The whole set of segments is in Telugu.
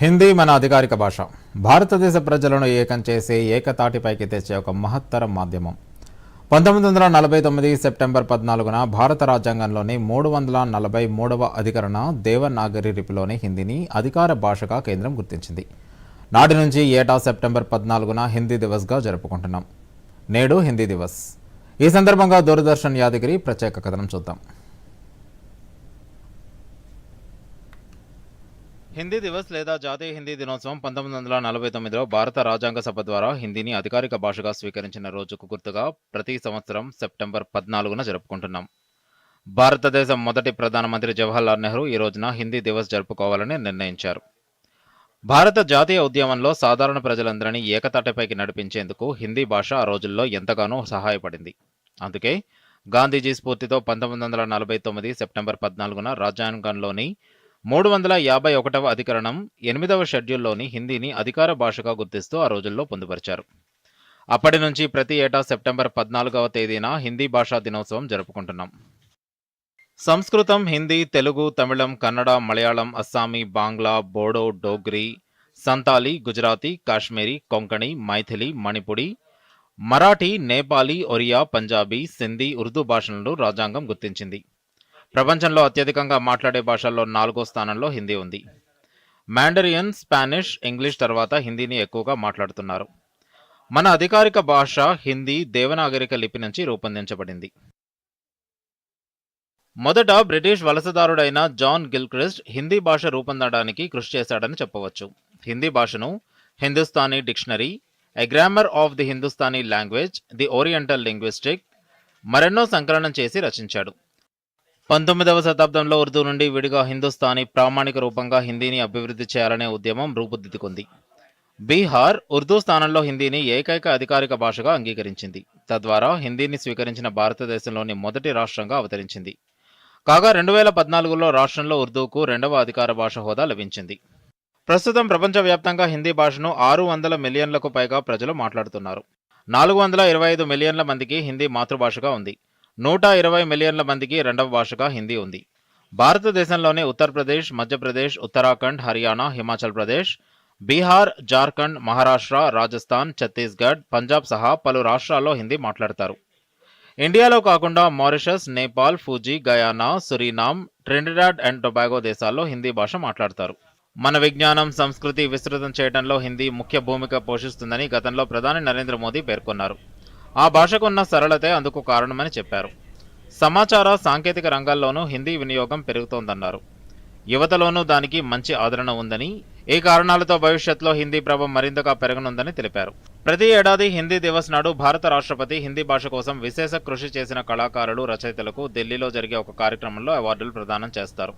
హిందీ మన అధికారిక భాష. భారతదేశ ప్రజలను ఏకం చేసి ఏకతాటిపైకి తెచ్చే ఒక మహత్తర మాధ్యమం. పంతొమ్మిది వందల నలభై తొమ్మిది సెప్టెంబర్ పద్నాలుగున భారత రాజ్యాంగంలోని మూడు వందల నలభై మూడవ అధికరణ దేవనాగరి రిపిలోని హిందీని అధికార భాషగా కేంద్రం గుర్తించింది. నాటి నుంచి ఏటా సెప్టెంబర్ పద్నాలుగున హిందీ దివస్గా జరుపుకుంటున్నాం. నేడు హిందీ దివస్. ఈ సందర్భంగా దూరదర్శన్ యాదగిరి ప్రత్యేక కథనం చూద్దాం. హిందీ దివస్ లేదా జాతీయ హిందీ దినోత్సవం పంతొమ్మిది వందల నలభై తొమ్మిదిలో భారత రాజ్యాంగ సభ ద్వారా హిందీని అధికారిక భాషగా స్వీకరించిన రోజుకు గుర్తుగా ప్రతి సంవత్సరం సెప్టెంబర్ పద్నాలుగున జరుపుకుంటున్నాం. భారతదేశం మొదటి ప్రధానమంత్రి జవహర్లాల్ నెహ్రూ ఈ రోజున హిందీ దివస్ జరుపుకోవాలని నిర్ణయించారు. భారత జాతీయ ఉద్యమంలో సాధారణ ప్రజలందరినీ ఏకతాటిపైకి నడిపించేందుకు హిందీ భాష ఆ రోజుల్లో ఎంతగానో సహాయపడింది. అందుకే గాంధీజీ స్ఫూర్తితో పంతొమ్మిది వందల నలభై తొమ్మిది సెప్టెంబర్ పద్నాలుగున రాజ్యాంగంలోని మూడు వందల యాభై ఒకటవ అధికరణం ఎనిమిదవ షెడ్యూల్లోని హిందీని అధికార భాషగా గుర్తిస్తూ ఆ రోజుల్లో పొందుపరిచారు. అప్పటి నుంచి ప్రతి ఏటా సెప్టెంబర్ పద్నాలుగవ తేదీన హిందీ భాషా దినోత్సవం జరుపుకుంటున్నాం. సంస్కృతం హిందీ తెలుగు తమిళం కన్నడ మలయాళం అస్సామీ బాంగ్లా బోడో డోగ్రీ సంతాలి గుజరాతీ కాశ్మీరీ కొంకణి మైథిలి మణిపుడి మరాఠీ నేపాలీ ఒరియా పంజాబీ సింధీ ఉర్దూ భాషలను రాజ్యాంగం గుర్తించింది. ప్రపంచంలో అత్యధికంగా మాట్లాడే భాషల్లో నాలుగో స్థానంలో హిందీ ఉంది. మ్యాండరియన్ స్పానిష్ ఇంగ్లీష్ తర్వాత హిందీని ఎక్కువగా మాట్లాడుతున్నారు. మన అధికారిక భాష హిందీ దేవనాగరిక లిపి నుంచి రూపొందించబడింది. మొదట బ్రిటిష్ వలసదారుడైన జాన్ గిల్క్రిస్ట్ హిందీ భాష రూపొందడానికి కృషి చేశాడని చెప్పవచ్చు. హిందీ భాషను Hindustani dictionary a grammar of the Hindustani language the oriental linguistic మరెన్నో సంకలనం చేసి రచించాడు. పంతొమ్మిదవ శతాబ్దంలో ఉర్దూ నుండి విడిగా హిందుస్థానీ ప్రామాణిక రూపంగా హిందీని అభివృద్ధి చేయాలనే ఉద్యమం రూపుదిద్దుకుంది. బీహార్ ఉర్దూ స్థానంలో హిందీని ఏకైక అధికారిక భాషగా అంగీకరించింది. తద్వారా హిందీని స్వీకరించిన భారతదేశంలోని మొదటి రాష్ట్రంగా అవతరించింది. కాగా రెండు వేల పద్నాలుగులో రాష్ట్రంలో ఉర్దూకు రెండవ అధికార భాష హోదా లభించింది. ప్రస్తుతం ప్రపంచవ్యాప్తంగా హిందీ భాషను ఆరు వందల మిలియన్లకు పైగా ప్రజలు మాట్లాడుతున్నారు. నాలుగు వందల ఇరవై ఐదు మిలియన్ల మందికి హిందీ మాతృభాషగా ఉంది. నూట ఇరవై మిలియన్ల మందికి రెండవ భాషగా హిందీ ఉంది. భారతదేశంలోని ఉత్తరప్రదేశ్ మధ్యప్రదేశ్ ఉత్తరాఖండ్ హర్యానా హిమాచల్ ప్రదేశ్ బీహార్ జార్ఖండ్ మహారాష్ట్ర రాజస్థాన్ ఛత్తీస్గఢ్ పంజాబ్ సహా పలు రాష్ట్రాల్లో హిందీ మాట్లాడతారు. ఇండియాలో కాకుండా Mauritius Nepal Fiji Guyana Suriname Trinidad and Tobago దేశాల్లో హిందీ భాష మాట్లాడతారు. మన విజ్ఞానం సంస్కృతి విస్తృతం చేయడంలో హిందీ ముఖ్య భూమిక పోషిస్తుందని గతంలో ప్రధాని నరేంద్ర మోదీ పేర్కొన్నారు. ఆ భాషకున్న సరళతే అందుకు కారణమని చెప్పారు. సమాచార సాంకేతిక రంగాల్లోనూ హిందీ వినియోగం పెరుగుతోందన్నారు. యువతలోనూ దానికి మంచి ఆదరణ ఉందని ఈ కారణాలతో భవిష్యత్తులో హిందీ ప్రభావం మరింతగా పెరగనుందని తెలిపారు. ప్రతి ఏడాది హిందీ దివస్ నాడు భారత రాష్ట్రపతి హిందీ భాష కోసం విశేష కృషి చేసిన కళాకారులు రచయితలకు ఢిల్లీలో జరిగే ఒక కార్యక్రమంలో అవార్డులు ప్రదానం చేస్తారు.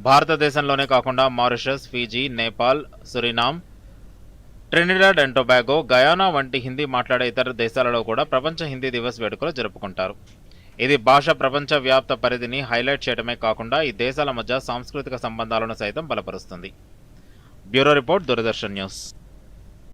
భారతదేశంలోనే కాకుండా Mauritius Fiji Nepal Suriname Trinidad and Tobago Guyana వంటి హిందీ మాట్లాడే ఇతర దేశాలలో కూడా ప్రపంచ హిందీ దివస్ వేడుకలు జరుపుకుంటారు. ఇది భాష ప్రపంచ వ్యాప్త పరిధిని హైలైట్ చేయడమే కాకుండా ఈ దేశాల మధ్య సాంస్కృతిక సంబంధాలను సైతం బలపరుస్తుంది. Bureau report Doordarshan news.